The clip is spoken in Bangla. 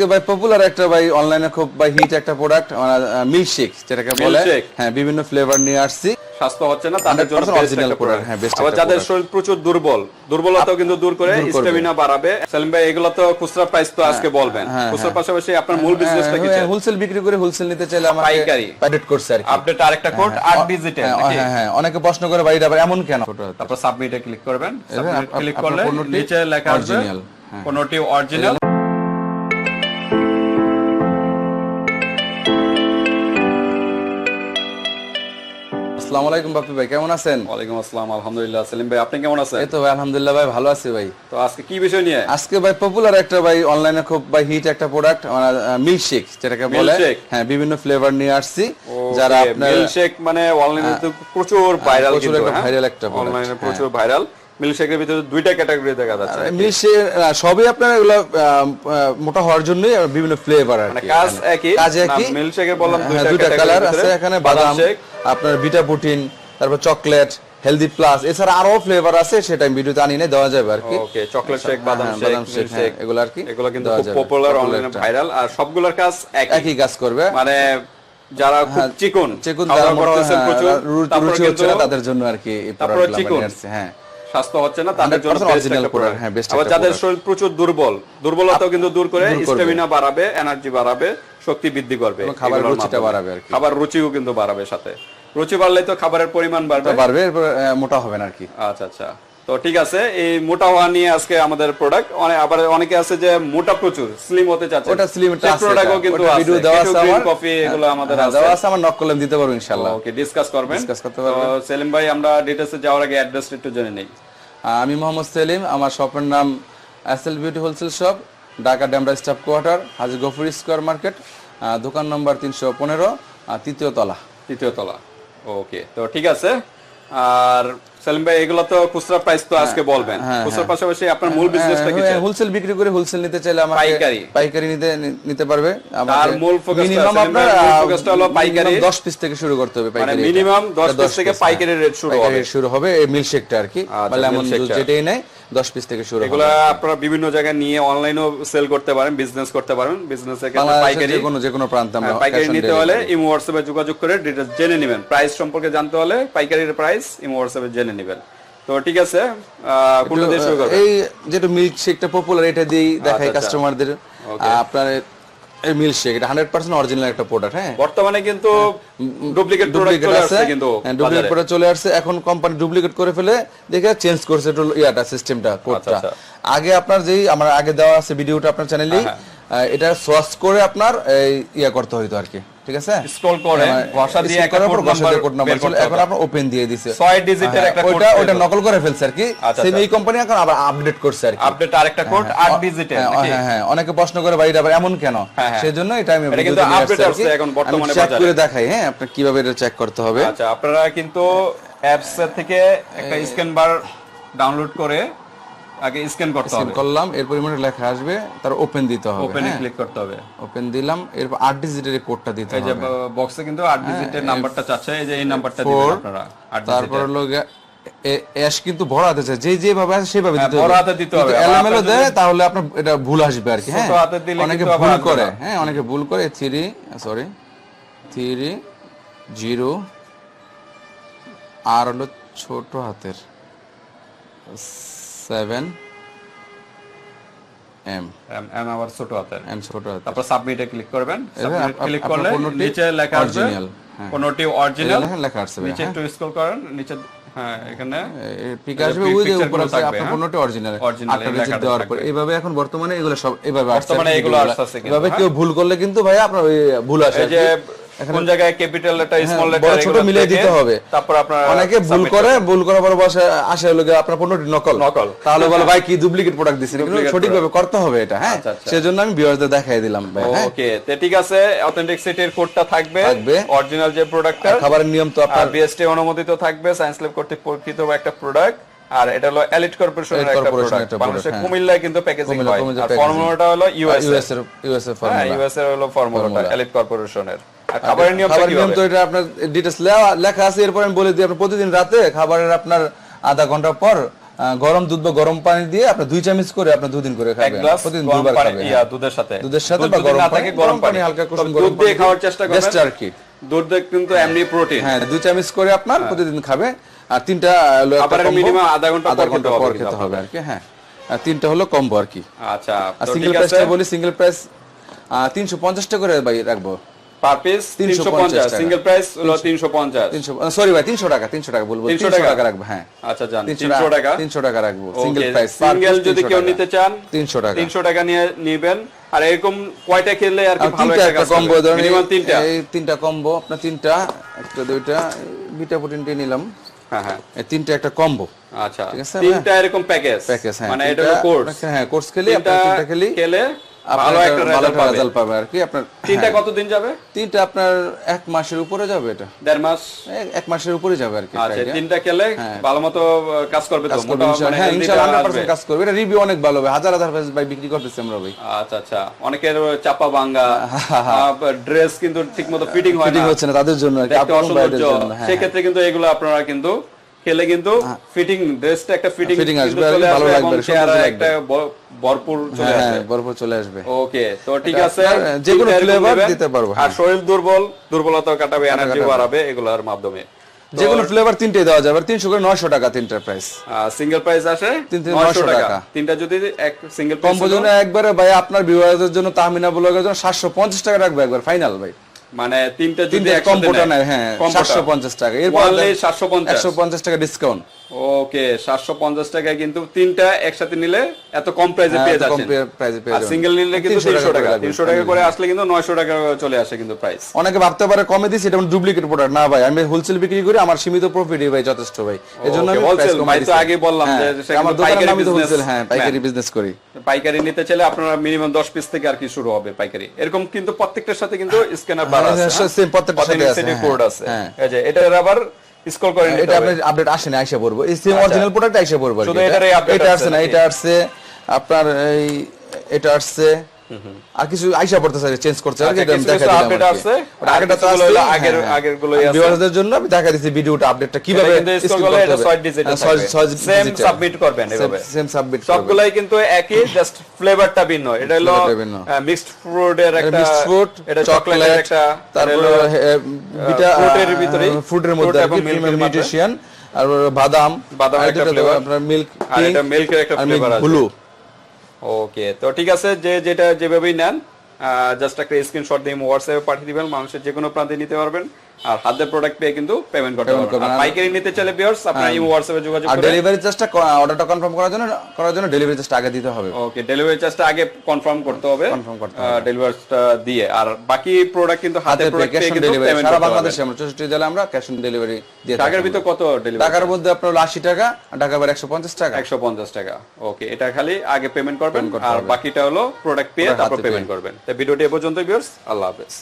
আজকে ভাই পপুলার একটা ভাই অনলাইনে খুব ভাই হিট একটা প্রোডাক্ট মিল্কশেক যেটাকে বলে। হ্যাঁ বিভিন্ন ফ্লেভার নিয়ে আসছি। স্বাস্থ্য হচ্ছে না তাদের জন্য 100% best একটা product, product। হ্যাঁ, best আবার যাদের শরীর প্রচুর দুর্বল দুর্বলতাও কিন্তু দূর করে দূর স্টেমিনা বাড়াবে। সেলিম ভাই এগুলো তো খুচরা প্রাইস তো আজকে বলবেন। হ্যাঁ, খুচরা পাশাপাশি আপনার মূল বিজনেসটা কি হোলসেল বিক্রি করে হোলসেল নিতে চাইলে আমাকে পাইকারি। প্যাকেট করছে আর আপডেট আরেকটা কোড হ্যাঁ, আট হ্যাঁ, হ্যাঁ, হ্যাঁ হ্যাঁ অনেকে প্রশ্ন করে ভাই এটা আবার এমন কেন। তারপর সাবমিটে ক্লিক করবেন। সাবমিট ক্লিক করলে নিচে লেখা আসবে original, হ্যাঁ। কোনটি অরিজিনাল আসসালামু আলাইকুম বাপি ভাই কেমন আছেন? ওয়ালাইকুম আসসালাম আলহামদুলিল্লাহ। সেলিম ভাই আপনি কেমন আছেন? এই তো ভাই আলহামদুলিল্লাহ ভাই ভালো আছি ভাই। তো আজকে কি বিষয় নিয়ে? আজকে ভাই পপুলার একটা ভাই অনলাইনে খুব ভাই হিট একটা প্রোডাক্ট মিল্কশেক যেটাকে বলে। হ্যাঁ বিভিন্ন ফ্লেভার নিয়ে আসছি। যারা আপনার মিল্কশেক মানে অনলাইনে তো প্রচুর ভাইরাল প্রচুর কিন্তু একটা ভাইরাল একটা অনলাইনে প্রচুর ভাইরাল মিল্কশেকের ভিতরে দুইটা ক্যাটাগরি দেখা যাচ্ছে মিল্কশেক সবই আপনার এগুলো মোটা হওয়ার জন্যই বিভিন্ন ফ্লেভার আর মানে কাজ। একই? কাজ একই? মিল্কশেকের বললাম হ্যাঁ, দুইটা কালার আছে এখানে বাদাম আপনার বিটা প্রোটিন তারপর চকলেট হেলদি প্লাস এছাড়া আরও ফ্লেভার আছে সেটা আমি ভিডিওতে আনি নাই দেওয়া যাবে আর কি। ওকে চকলেট শেক বাদাম হ্যাঁ, শেক মিল্ক শেক হ্যাঁ, এগুলো আর কি এগুলো কিন্তু খুব পপুলার অনলাইনে ভাইরাল আর সবগুলোর কাজ একই। একই কাজ করবে। মানে যারা খুব চিকন চিকুন যারা করতেছেন হ্যাঁ, প্রচুর তারপরে রুচি হচ্ছে না তাদের জন্য আর কি এই আসছি, হ্যাঁ। স্বাস্থ্য হচ্ছে না তাদের জন্য 100% বেস্ট original একটা product, প্রোডাক্ট হ্যাঁ, আবার যাদের শরীর প্রচুর দুর্বল দুর্বলতাও কিন্তু দূর করে দূর স্টেমিনা বাড়াবে এনার্জি বাড়াবে শক্তি বৃদ্ধি করবে। খাবার রুচিটা বাড়াবে আর কি। খাবার রুচিও কিন্তু বাড়াবে সাথে। রুচি বাড়লে তো খাবারের পরিমাণ বাড়বে। আহ, মোটা হবে না আর কি। আচ্ছা আচ্ছা। তো ঠিক আছে এই মোটা হওয়া নিয়ে আজকে আমাদের প্রোডাক্ট অনেক আবার অনেকে আছে যে মোটা প্রচুর স্লিম হতে চাচ্ছে। ওটা স্লিম সেই প্রোডাক্টও কিন্তু আছে। ভিডিও দেওয়া আছে আমার। কফি এগুলো আমাদের হ্যাঁ, আছে। দেওয়া আছে আমার নক দিতে পারব ইনশাআল্লাহ ওকে ডিসকাস করবেন। ডিসকাস করতে তো পারবেন। সেলিম ভাই আমরা ডিটেইলসে যাওয়ার আগে অ্যাড্রেসটা একটু জেনে নেই। আমি মোহাম্মদ সেলিম আমার শপের নাম SL beauty wholesale shop Dhaka Demra staff quarter Haji Gafur square market দোকান নম্বর তিনশো পনেরো তৃতীয় তলা। তৃতীয় তলা। ওকে তো ঠিক আছে। আর সেলিম ভাই এগুলো তো খুচরা প্রাইস তো আজকে বলবেন। হ্যাঁ, খুচরা পাশাপাশি আপনার মূল বিজনেসটা কি হোলসেল বিক্রি করে হোলসেল নিতে চাইলে আমার পাইকারি। পাইকারি নিতে নিতে পারবে। আর মূল মিনিমাম আপনার ভাইয়ের মূল focus টা হলো পাইকারি। 10 পিস থেকে শুরু করতে হবে মানে পাইকারি মিনিমাম 10 এটা পিস থেকে পাইকারি হ্যাঁ। রেট শুরু হবে। শুরু হবে এই মিল্কশেকটা আর কি। মানে এমন জুস যেটাই নেই 10 পিস থেকে শুরু এগুলো আপনারা বিভিন্ন জায়গায় নিয়ে অনলাইনেও সেল করতে পারেন বিজনেস করতে পারেন বিজনেসে পাইকারি যে কোনো যে কোনো প্রান্তে আমরা হ্যাঁ, পাইকারি নিতে হলে। ইমো হোয়াটসঅ্যাপে যোগাযোগ করে ডিটেইলস জেনে নেবেন। প্রাইস সম্পর্কে জানতে হলে পাইকারির প্রাইস ইমো হোয়াটসঅ্যাপে জেনে নেবেন। তো ঠিক আছে আহ, কোনটা দিয়ে শুরু করবেন? এই যেটা মিল্ক শেকটা পপুলার এটা দিয়ে দেখাই আচ্ছা। কাস্টমারদের আপনার এটা অরিজিনাল একটা প্রোডাক্ট হ্যাঁ? বর্তমানে কিন্তু ডুপ্লিকেট প্রোডাক্ট চলে আসছে কিন্তু ডুপ্লিকেট। প্রোডাক্ট চলে আসছে। এখন কোম্পানি ডুপ্লিকেট করে ফেলে দেখে চেঞ্জ করছে একটু ইয়াটা সিস্টেমটা কোডটা আচ্ছা। আগে আপনার যেই আমার আগে দেওয়া আছে ভিডিওটা আপনার চ্যানেলেই হ্যাঁ, এটা সোয়াস করে আপনার ইয়া করতে হইতো আর কি। ঠিক আছে? স্ক্রল করে ঘষা দিয়ে একটা কোড দিয়ে code নাম্বার ছিল, এখন আপনার ওপেন দিয়ে দিছে। ছয় ডিজিটের একটা কোড ওটা ওটা নকল করে ফেলছে আর কি। আচ্ছা, সেম আচ্ছা। এই কোম্পানি এখন আবার আপডেট করছে আর কি। আপডেট আরেকটা কোড আট ডিজিটের হ্যাঁ, হ্যাঁ হ্যাঁ অনেকে প্রশ্ন করে ভাই এটা আবার এমন কেন? হ্যাঁ, হ্যাঁ। সেজন্য এটা আমি এটা কিন্তু কি। আসছে এখন বর্তমানে বাজারে। করে দেখাই হ্যাঁ আপনি কীভাবে এটা চেক করতে হবে। আচ্ছা আপনারা কিন্তু অ্যাপস থেকে একটা স্ক্যান বার ডাউনলোড করে আগে স্ক্যান করতে হবে। করলাম এর পরিমাণে লেখা আসবে তার ওপেন দিতে হবে ওপেনে ক্লিক করতে হবে। ওপেন দিলাম এরপর আট ডিজিটের কোডটা দিতে এই যে হবে। বক্সে কিন্তু আট ডিজিটের নাম্বারটা চাচ্ছে এই যে এই নাম্বারটা দিবেন আপনারা তারপর হলো গিয়ে কিন্তু বড় হাতে চাই যে যেভাবে আছে সেভাবে হ্যাঁ, দিতে বড় হবে। হাতে দিতে হবে। এলোমেলো দেয় তাহলে আপনার এটা ভুল আসবে আর কি হ্যাঁ। অনেকে ভুল করে হ্যাঁ অনেকে ভুল করে থ্রি সরি থ্রি জিরো আর হলো ছোট হাতের সেভেন এম এম এম আবার ছোট হাতের এম ছোট হাতের তারপর সাবমিটে ক্লিক করবেন এবার সাবমিট আপ- ক্লিক করলে নিচে লেখা আসবে হ্যাঁ। কোনটি অরিজিনাল লেখা- লেখা নিচে একটু স্ক্রল করেন নিচে হ্যাঁ এখানে পিক আসবে ওই যে picture আছে আপনার হ্যাঁ? অরিজিনাল দেওয়ার পর। এইভাবে এখন বর্তমানে এগুলো সব এইভাবে আসছে বর্তমানে এগুলো ভিডিওগুলো। এভাবে হ্যাঁ? কেউ ভুল করলে কিন্তু ভাই আপনার ভুল আসে এই যে। কোন জায়গায় ক্যাপিটাল লেটার স্মল হ্যাঁ, লেটার ছোট মিলিয়ে দিতে হবে। তারপর আপনার অনেকে ভুল করে ভুল করার পর বসে আসে হলো গিয়ে আপনার পণ্যটি নকল। নকল। তাহলে বলে ভাই কি ডুপ্লিকেট প্রোডাক্ট দিছেন? কিন্তু সঠিকভাবে করতে হবে এটা হ্যাঁ? আচ্ছা, আচ্ছা। সেজন্য আমি ভিউয়ারদের দেখাই দিলাম ভাই হ্যাঁ? ওকে তে ঠিক আছে অথেন্টিক সিটির কোডটা থাকবে থাকবে। অরিজিনাল যে প্রোডাক্টটা খাবারের নিয়ম তো আপনার বিএসটি অনুমোদিত থাকবে সায়েন্স ল্যাব কর্তৃক পরীক্ষিত একটা প্রোডাক্ট আর এটা হলো এলিট কর্পোরেশনের একটা প্রোডাক্ট একটা বাংলাদেশের কুমিল্লায় কিন্তু প্যাকেজিং হয়। আর ফর্মুলাটা হলো ইউএস ইউএস এর ইউএস এর হ্যাঁ ফর্মুলা ইউএস এর হলো ফর্মুলাটা এলিট কর্পোরেশনের খাবারের নিয়ম তো এটা আপনার ডিটেলস লেখা আছে এরপর আমি বলে দিই আপনার প্রতিদিন রাতে খাবারের আপনার আধা ঘণ্টা পর গরম দুধ বা গরম পানি দিয়ে আপনি দুই চামচ করে আপনি দুদিন করে খাবেন। প্রতিদিন দুবার খাবেন। ইয়া দুধের সাথে। দুধের সাথে বা গরম পানি, গরম পানি। হালকা কুসুম গরম দুধ দিয়ে পানি। খাওয়ার চেষ্টা করবেন। Best আর কি। দুধ কিন্তু এমনি প্রোটিন হ্যাঁ দুই চামচ করে আপনার প্রতিদিন খাবে আর তিনটা খাবারের combo, আধা ঘণ্টা আধা ঘণ্টা পর খেতে হবে আর কি হ্যাঁ। আর তিনটা হলো কম্বো আর কি। আচ্ছা সিঙ্গেল প্রাইসটা বলি সিঙ্গেল প্রাইস তিনশো পঞ্চাশটা করে ভাই রাখব। পার পিস 350 350 সিঙ্গেল প্রাইস হলো 350 তিনশো সরি ভাই তিনশো টাকা তিনশো টাকা বলব 300 টাকা? টাকা রাখব হ্যাঁ। আচ্ছা জান 300 টাকা তিনশো টাকা রাখব সিঙ্গেল প্রাইস সিঙ্গেল যদি কেউ নিতে চান তিনশো টাকা। 300 টাকা নিয়ে নেবেন। আর এরকম কয়টা খেলে আর কি ভালো একটা কম্বো ধরেন মিনিমাম তিনটা? এই তিনটা কম্বো আপনার তিনটা একটা দুইটা বিটা প্রোটিনটি নিলাম। হ্যাঁ হ্যাঁ। তিনটা একটা কম্বো আচ্ছা। ঠিক আছে, তিনটা এরকম প্যাকেজ প্যাকেজ হ্যাঁ মানে এটা কোর্স হ্যাঁ কোর্স খেলে আপনার তিনটা খেলে। খেলে ভালো একটা রেজাল্ট পাবে। আর কি আপনার তিনটা হ্যাঁ, কতদিন যাবে? তিনটা আপনার এক মাসের উপরে যাবে এটা। দেড় মাস? এক- এক মাসের উপরে যাবে আর কি আচ্ছা তিনটা খেলে ভালো মতো কাজ করবে তো হ্যাঁ ইনশাআল্লাহ 100% কাজ করবে। এটা রিভিউ অনেক ভালো হবে হাজার হাজার piece ভাই বিক্রি করতেছি আমরা ভাই। আচ্ছা আচ্ছা। অনেকের চাপা ভাঙ্গা ড্রেস কিন্তু ঠিকমতো ফিটিং হয় ফিটিং হচ্ছে না তাদের জন্য আর কি জন্য। হ্যাঁ কিন্তু এগুলো আপনারা কিন্তু খেলে কিন্তু ফিটিং ড্রেসটা একটা ফিটিং Fitting আসবে, আর ভালো লাগবে। একটা ভরপুর চলে হ্যাঁ আসবে হ্যাঁ বরফ চলে আসবে ওকে তো ঠিক আছে যে কোনো তিনটা নেবেন। দিতে পারব, আর হ্যাঁ। শরীর দুর্বল দুর্বলতা কাটাবে এনার্জি বাড়াবে এগুলোর মাধ্যমে যে কোনো ফ্লেভার তিনটে দেওয়া যাবে তিনশো করে নয়শো টাকা তিনটার প্রাইস সিঙ্গেল প্রাইস আসে তিন তিন 900 900 টাকা। তিনটা যদি এক সিঙ্গেল কম্বো জন্য একবারে ভাই আপনার ভিউয়ারদের জন্য তাহমিনা ব্লগের জন্য সাতশো পঞ্চাশ টাকা রাখবে একবার ফাইনাল ভাই মানে তিনটা যদি কম্বোটা নেয়, হ্যাঁ কম্বোটা। সাতশো পঞ্চাশ টাকা। এরপর Only 750 একশো পঞ্চাশ টাকা ডিসকাউন্ট ওকে কিন্তু তিনটা একসাথে নিলে এত কম প্রাইসে হ্যাঁ, পেয়ে যাচ্ছেন। আর সিঙ্গেল নিলে কিন্তু 300 তিনশো টাকা টাকা। করে তিনশো টাকা করে আসলে কিন্তু নয়শো টাকা চলে আসে কিন্তু প্রাইস অনেকে ভাবতে পারে কমে দিছি এটা ডুপ্লিকেট প্রোডাক্ট না ভাই আমি হোলসেল বিক্রি করি আমার সীমিত প্রফিটই ভাই যথেষ্ট ভাই। আমি কমাই ভাই তো। আগেই বললাম হ্যাঁ, যে আমার কিন্তু দোকানের পাইকারি নামই তো হোলসেল হ্যাঁ পাইকারি বিজনেস করি। পাইকারি নিতে চাইলে আপনারা মিনিমাম দশ পিস থেকে আর কি শুরু হবে পাইকারি। এরকম কিন্তু প্রত্যেকটার সাথে কিন্তু স্ক্যানার হ্যাঁ, হ্যাঁ, সাথে আছে, হ্যাঁ, কোড আছে। এই যে এটার আবার স্ক্রল এটা আপডেট আসে না আইসা পড়ব। এই সেম অরিজিনাল প্রোডাক্ট আইসা পড়ব শুধু এটা। এটা আসছে না এটা আসছে আপনার এই এটা আসছে আর কিছু আইসা পড়তেছে চেঞ্জ করতে আচ্ছা, এটা আমি দেখা দিলাম update আছে, আগেরটা তো আছে হলো আগের- আগেরগুলোই আছে। ভিউয়ারদের জন্য আমি দেখা দিচ্ছি ভিডিওটা আপডেটটা কীভাবে কিন্তু scroll করলে এটা ছয় digit এ থাকবে। Same করবেন এভাবে। সেম সাবমিট সবগুলাই কিন্তু একই জাস্ট ফ্লেভারটা ভিন্ন। এটা হলো মিক্সড ফ্রুট এর একটা মিক্সড ফ্রুট এটা চকলেটের একটা তারপরে বিটা fruit এর ভিতরেই, ফ্রুটের মধ্যে এবং মাত্রা। আর বাদাম। বাদাম একটা flavor। আপনার মিল্ক আর এটা মিল্কের একটা ফ্লেভার আছে। ব্লু ওকে তো ঠিক আছে, যে যেটা যেভাবেই নেন জাস্ট একটা স্ক্রিনশট দিয়ে হোয়াটসঅ্যাপে পাঠিয়ে দিবেন, মানুষের যে কোনো প্রান্তে নিতে পারবেন। আর প্রোডাক্ট পেয়ে কিন্তু পেমেন্ট করতে পারবেন পাইকারি নিতে চাইলে ভিউয়ার্স আপনারা হোয়াটসঅ্যাপে যোগাযোগ আর ডেলিভারি চার্জটা অর্ডারটা কনফার্ম করার জন্য করার জন্য ডেলিভারি চার্জটা আগে দিতে হবে। ওকে ডেলিভারি চার্জটা আগে কনফার্ম করতে হবে। Confirm করতে ডেলিভারিটা দিয়ে। আর বাকি প্রোডাক্ট কিন্তু হাতে প্রোডাক্ট পেয়ে কিন্তু পেমেন্ট সারা বাংলাদেশে আমরা চৌষট্টি জেলা আমরা ক্যাশ অন ডেলিভারি দিয়ে ঢাকার ভিতর কত ডেলিভারি ঢাকার মধ্যে আপনার হলো আশি টাকা আর ঢাকা বাইরে একশো পঞ্চাশ টাকা। একশো পঞ্চাশ টাকা। ওকে এটা খালি আগে পেমেন্ট করবেন। আর বাকিটা হলো প্রোডাক্ট পেয়ে তারপর পেমেন্ট করবেন। তো ভিডিওটি এ পর্যন্ত ভিউয়ার্স আল্লাহ হাফেজ।